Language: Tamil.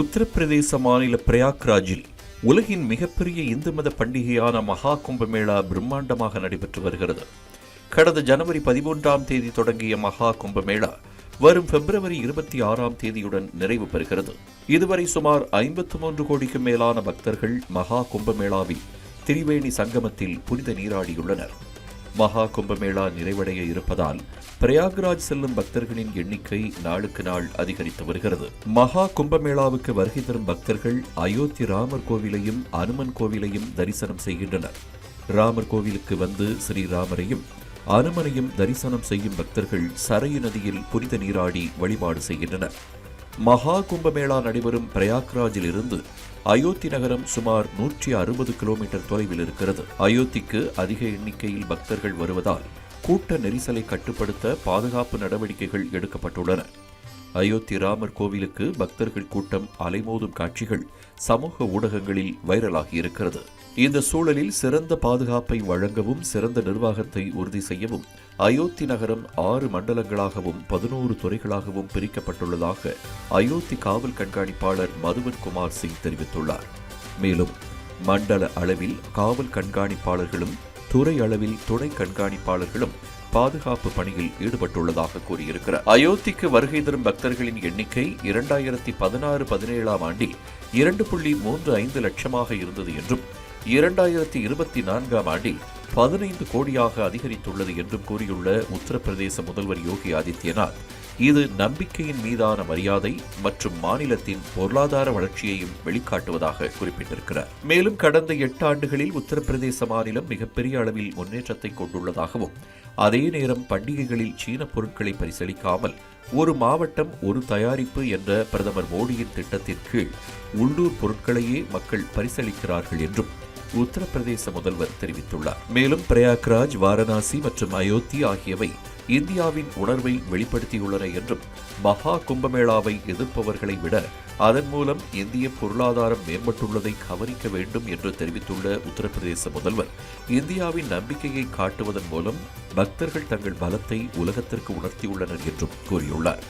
உத்தரப்பிரதேச மாநில பிரயாக்ராஜில் உலகின் மிகப்பெரிய இந்து மத பண்டிகையான மகா கும்பமேளா பிரம்மாண்டமாக நடைபெற்று வருகிறது. கடந்த ஜனவரி பதிமூன்றாம் தேதி தொடங்கிய மகா கும்பமேளா வரும் பிப்ரவரி இருபத்தி ஆறாம் தேதியுடன் நிறைவு பெறுகிறது. இதுவரை சுமார் ஐம்பத்து மூன்று கோடிக்கும் மேலான பக்தர்கள் மகா கும்பமேளாவில் திரிவேணி சங்கமத்தில் புனித நீராடியுள்ளனர். மகா கும்பமேளா நிறைவடைய இருப்பதால் பிரயாக்ராஜ் செல்லும் பக்தர்களின் எண்ணிக்கை நாளுக்கு நாள் அதிகரித்து வருகிறது. மகா கும்பமேளாவுக்கு வருகை தரும் பக்தர்கள் அயோத்தி ராமர் கோவிலையும் அனுமன் கோவிலையும் தரிசனம் செய்கின்றனர். ராமர் கோவிலுக்கு வந்து ஸ்ரீராமரையும் அனுமனையும் தரிசனம் செய்யும் பக்தர்கள் சரையு நதியில் புனித நீராடி வழிபாடு செய்கின்றனர். மகா கும்பமேளா நடைபெறும் பிரயாக்ராஜில் இருந்து அயோத்தி நகரம் சுமார் நூற்றி அறுபது கிலோமீட்டர் தொலைவில் இருக்கிறது. அயோத்திக்கு அதிக எண்ணிக்கையில் பக்தர்கள் வருவதால் கூட்ட நெரிசலை கட்டுப்படுத்த பாதுகாப்பு நடவடிக்கைகள் எடுக்கப்பட்டுள்ளன. அயோத்தி ராமர் கோவிலுக்கு பக்தர்கள் கூட்டம் அலைமோதும் காட்சிகள் சமூக ஊடகங்களில் வைரலாகி இருக்கிறது. இந்த சூழலில் சிறந்த பாதுகாப்பை வழங்கவும் சிறந்த நிர்வாகத்தை உறுதி செய்யவும் அயோத்தி நகரம் ஆறு மண்டலங்களாகவும் பதினோரு துறைகளாகவும் பிரிக்கப்பட்டுள்ளதாக அயோத்தி காவல் கண்காணிப்பாளர் மதுவன் குமார் சிங் தெரிவித்துள்ளார். மேலும் மண்டல அளவில் காவல் கண்காணிப்பாளர்களும் துறை அளவில் துணை கண்காணிப்பாளர்களும் பாதுகாப்பு பணியில் ஈடுபட்டுள்ளதாக கூறியிருக்கிறார். அயோத்திக்கு வருகை தரும் பக்தர்களின் எண்ணிக்கை இரண்டாயிரத்தி பதினாறு பதினேழாம் ஆண்டில் இரண்டு புள்ளி மூன்று ஐந்து லட்சமாக இருந்தது என்றும் இரண்டாயிரத்தி இருபத்தி நான்காம் ஆண்டில் பதினைந்து கோடியாக அதிகரித்துள்ளது என்றும் கூறியுள்ள உத்தரப்பிரதேச முதல்வர் யோகி ஆதித்யநாத் இது நம்பிக்கையின் மீதான மரியாதை மற்றும் மாநிலத்தின் பொருளாதார வளர்ச்சியையும் வெளிக்காட்டுவதாக குறிப்பிட்டிருக்கிறார். மேலும் கடந்த எட்டு ஆண்டுகளில் உத்தரப்பிரதேச மாநிலம் மிகப்பெரிய அளவில் முன்னேற்றத்தை கொண்டுள்ளதாகவும் அதே நேரம் பண்டிகைகளில் சீன பொருட்களை பரிசளிக்காமல் ஒரு மாவட்டம் ஒரு தயாரிப்பு என்ற பிரதமர் மோடியின் திட்டத்தின் கீழ் உள்ளூர் பொருட்களையே மக்கள் பரிசளிக்கிறார்கள் என்றும் உத்தரப்பிரதேச முதல்வர் தெரிவித்துள்ளார். மேலும் பிரயாக்ராஜ் வாரணாசி மற்றும் அயோத்தி ஆகியவை இந்தியாவின் உணர்வை வெளிப்படுத்தியுள்ளன என்றும் மகா கும்பமேளாவை எதிர்ப்பவர்களை விட அதன் மூலம் இந்திய பொருளாதாரம் மேம்பட்டுள்ளதை கவனிக்க வேண்டும் என்று தெரிவித்துள்ள உத்தரப்பிரதேச முதல்வர் இந்தியாவின் நம்பிக்கையை காட்டுவதன் மூலம் பக்தர்கள் தங்கள் பலத்தை உலகத்திற்கு உணர்த்தியுள்ளனர் என்றும் கூறியுள்ளார்.